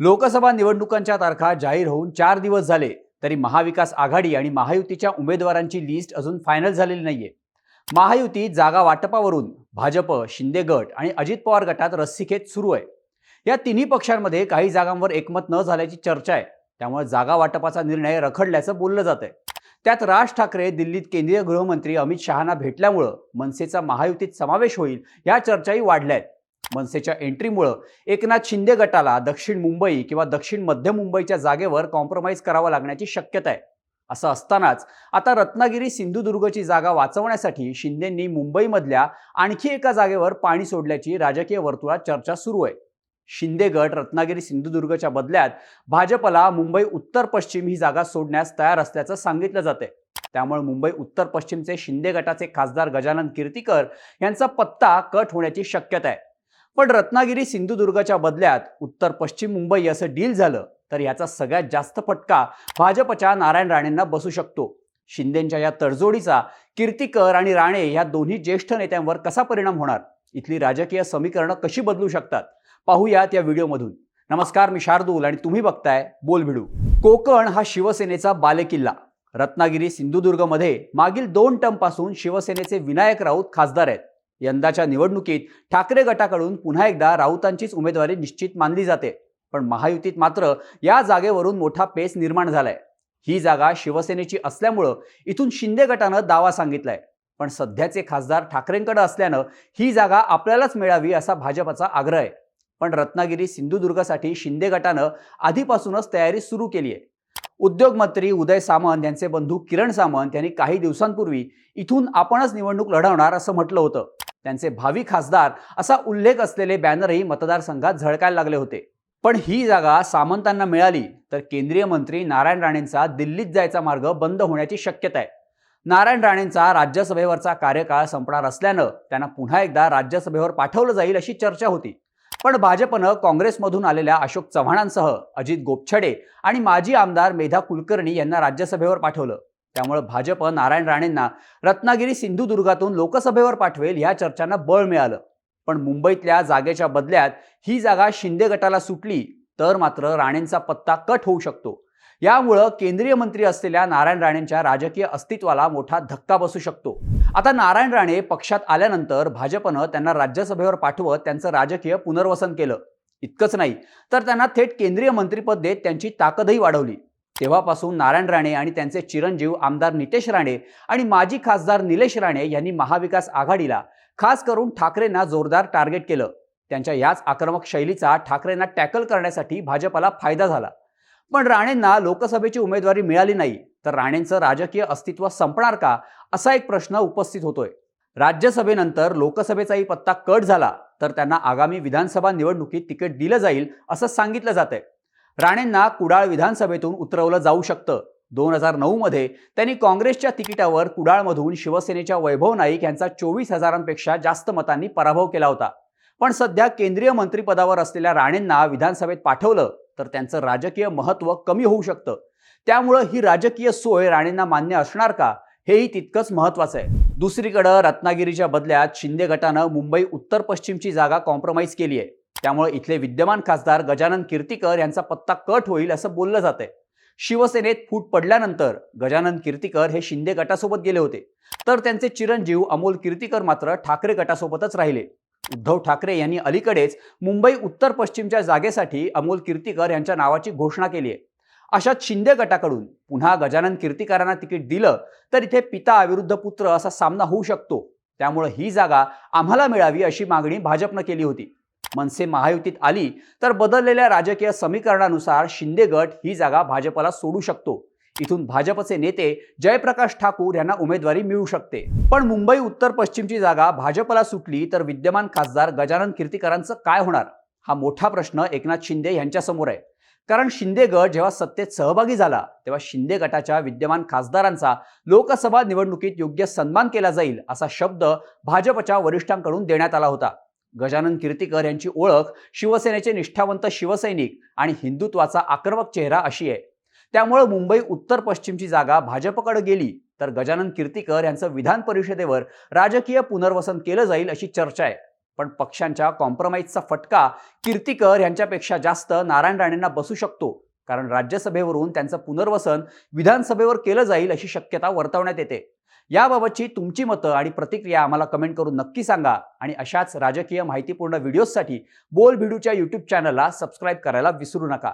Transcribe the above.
लोकसभा निवडणुकांच्या तारखा जाहीर होऊन चार दिवस झाले तरी महाविकास आघाडी आणि महायुतीच्या उमेदवारांची लिस्ट अजून फायनल झालेली नाहीये. महायुती जागा वाटपावरून भाजप शिंदे गट आणि अजित पवार गटात रस्सीखेच सुरू आहे. या तिन्ही पक्षांमध्ये काही जागांवर एकमत न झाल्याची चर्चा आहे. त्यामुळे जागा वाटपाचा निर्णय रखडल्याचं बोललं जात आहे. त्यात राज ठाकरे दिल्लीत केंद्रीय गृहमंत्री अमित शहाना भेटल्यामुळं मनसेचा महायुतीत समावेश होईल या चर्चाही वाढल्या आहेत. मनसेच्या एंट्रीमुळं एकनाथ शिंदे गटाला दक्षिण मुंबई किंवा दक्षिण मध्य मुंबईच्या जागेवर कॉम्प्रोमाइज करावं लागण्याची शक्यता आहे. असं असतानाच आता रत्नागिरी सिंधुदुर्गची जागा वाचवण्यासाठी शिंदेंनी मुंबईमधल्या आणखी एका जागेवर पाणी सोडल्याची राजकीय वर्तुळात चर्चा सुरू आहे. शिंदे गट रत्नागिरी सिंधुदुर्गच्या बदल्यात भाजपला मुंबई उत्तर पश्चिम ही जागा सोडण्यास तयार असल्याचं सांगितलं जाते त्यामुळे मुंबई उत्तर पश्चिमचे शिंदे गटाचे खासदार गजानन कीर्तीकर यांचा पत्ता कट होण्याची शक्यता आहे. पण रत्नागिरी सिंधुदुर्गच्या बदल्यात उत्तर पश्चिम मुंबई असं डील झालं तर याचा सगळ्यात जास्त फटका भाजपच्या नारायण राणेंना बसू शकतो. शिंदेच्या या तडजोडीचा कीर्तिकर आणि राणे या दोन्ही ज्येष्ठ नेत्यांवर कसा परिणाम होणार? इथली राजकीय समीकरणं कशी बदलू शकतात? पाहूयात या व्हिडिओमधून. नमस्कार मी शार्दूल आणि तुम्ही बघताय बोल भिडू कोकण हा शिवसेनेचा बालेकिल्ला. रत्नागिरी सिंधुदुर्गमध्ये मागील दोन टर्मपासून शिवसेनेचे विनायक राऊत खासदार आहेत. यंदाच्या निवडणुकीत ठाकरे गटाकडून पुन्हा एकदा राऊतांचीच उमेदवारी निश्चित मानली जाते. पण महायुतीत मात्र या जागेवरून मोठा पेच निर्माण झालाय. ही जागा शिवसेनेची असल्यामुळं इथून शिंदे गटानं दावा सांगितलाय. पण सध्याचे खासदार ठाकरेंकडे असल्यानं ही जागा आपल्यालाच मिळावी असा भाजपचा आग्रह आहे. पण रत्नागिरी सिंधुदुर्गसाठी शिंदे गटानं आधीपासूनच तयारी सुरू केली आहे. उद्योगमंत्री उदय सामंत यांचे बंधू किरण सामंत यांनी काही दिवसांपूर्वी इथून आपणच निवडणूक लढवणार असं म्हटलं होतं. त्यांचे भावी खासदार असा उल्लेख असलेले बॅनरही मतदारसंघात झळकायला लागले होते. पण ही जागा सामंतांना मिळाली तर केंद्रीय मंत्री नारायण राणेंचा दिल्लीत जायचा मार्ग बंद होण्याची शक्यता आहे. नारायण राणेंचा राज्यसभेवरचा कार्यकाळ संपणार असल्यानं त्यांना पुन्हा एकदा राज्यसभेवर पाठवलं जाईल अशी चर्चा होती. पण भाजपनं काँग्रेसमधून आलेल्या अशोक चव्हाणांसह अजित गोपछडे आणि माजी आमदार मेधा कुलकर्णी यांना राज्यसभेवर पाठवलं. त्यामुळे भाजप नारायण राणेंना रत्नागिरी सिंधुदुर्गातून लोकसभेवर पाठवेल ह्या चर्चांना बळ मिळालं. पण मुंबईतल्या जागेच्या बदल्यात ही जागा शिंदे गटाला सुटली तर मात्र राणेंचा पत्ता कट होऊ शकतो. यामुळं केंद्रीय मंत्री असलेल्या नारायण राणेंच्या राजकीय अस्तित्वाला मोठा धक्का बसू शकतो. आता नारायण राणे पक्षात आल्यानंतर भाजपनं त्यांना राज्यसभेवर पाठवत त्यांचं राजकीय पुनर्वसन केलं. इतकंच नाही तर त्यांना थेट केंद्रीय मंत्रिपद देत त्यांची ताकदही वाढवली. तेव्हापासून नारायण राणे आणि त्यांचे चिरंजीव आमदार नितेश राणे आणि माजी खासदार निलेश राणे यांनी महाविकास आघाडीला खास करून ठाकरेंना जोरदार टार्गेट केलं. त्यांच्या याच आक्रमक शैलीचा ठाकरेंना टॅकल करण्यासाठी भाजपला फायदा झाला. पण राणेंना लोकसभेची उमेदवारी मिळाली नाही तर राणेंचं राजकीय अस्तित्व संपणार का असा एक प्रश्न उपस्थित होतोय. राज्यसभेनंतर लोकसभेचाही पत्ता कट झाला तर त्यांना आगामी विधानसभा निवडणुकीत तिकीट दिलं जाईल असं सांगितलं जात आहे राणेंना कुडाळ विधानसभेतून उतरवलं जाऊ शकतं. दोन हजार नऊ मध्ये त्यांनी काँग्रेसच्या तिकिटावर कुडाळमधून शिवसेनेच्या वैभव नाईक यांचा चोवीस हजारांपेक्षा जास्त मतांनी पराभव केला होता. पण सध्या केंद्रीय मंत्रिपदावर असलेल्या राणेंना विधानसभेत पाठवलं तर त्यांचं राजकीय महत्त्व कमी होऊ शकतं. त्यामुळं ही राजकीय सोय राणेंना मान्य असणार का? हेही तितकंच महत्त्वाचं आहे. दुसरीकडं रत्नागिरीच्या बदल्यात शिंदे गटानं मुंबई उत्तर पश्चिमची जागा कॉम्प्रोमाइज केली आहे त्यामुळे इथले विद्यमान खासदार गजानन कीर्तीकर यांचा पत्ता कट होईल असं बोललं जात आहे शिवसेनेत फूट पडल्यानंतर गजानन कीर्तीकर हे शिंदे गटासोबत गेले होते. तर त्यांचे चिरंजीव अमोल कीर्तीकर मात्र ठाकरे गटासोबतच राहिले. उद्धव ठाकरे यांनी अलीकडेच मुंबई उत्तर पश्चिमच्या जागेसाठी अमोल कीर्तीकर यांच्या नावाची घोषणा केली आहे. अशात शिंदे गटाकडून पुन्हा गजानन कीर्तीकरांना तिकीट दिलं तर इथे पिता विरुद्ध पुत्र असा सामना होऊ शकतो. त्यामुळे ही जागा आम्हाला मिळावी अशी मागणी भाजपनं केली होती. मनसे महायुतीत आली तर बदललेल्या राजकीय समीकरणानुसार शिंदे गट ही जागा भाजपला सोडू शकतो. इथून भाजपचे नेते जयप्रकाश ठाकूर यांना उमेदवारी मिळू शकते. पण मुंबई उत्तर पश्चिमची जागा भाजपला सुटली तर विद्यमान खासदार गजानन कीर्तीकरांचं काय होणार? हा मोठा प्रश्न एकनाथ शिंदे यांच्यासमोर आहे. कारण शिंदे गट जेव्हा सत्तेत सहभागी झाला तेव्हा शिंदे गटाच्या विद्यमान खासदारांचा लोकसभा निवडणुकीत योग्य सन्मान केला जाईल असा शब्द भाजपच्या वरिष्ठांकडून देण्यात आला होता. गजानन कीर्तीकर यांची ओळख शिवसेनेचे निष्ठावंत शिवसैनिक आणि हिंदुत्वाचा आक्रमक चेहरा अशी आहे. त्यामुळे मुंबई उत्तर पश्चिमची जागा भाजपकडे गेली तर गजानन कीर्तीकर यांचं विधान परिषदेवर राजकीय पुनर्वसन केलं जाईल अशी चर्चा आहे. पण पक्षांच्या कॉम्प्रोमाइजचा फटका कीर्तीकर यांच्यापेक्षा जास्त नारायण राणेंना बसू शकतो कारण राज्यसभेवरून त्यांचं पुनर्वसन विधानसभेवर केलं जाईल अशी शक्यता वर्तवण्यात येते. याबाबतची तुमची मतं आणि प्रतिक्रिया आम्हाला कमेंट करून नक्की सांगा. आणि अशाच राजकीय माहितीपूर्ण व्हिडिओजसाठी बोल भिडूच्या यूट्यूब चॅनलला सबस्क्राईब करायला विसरू नका.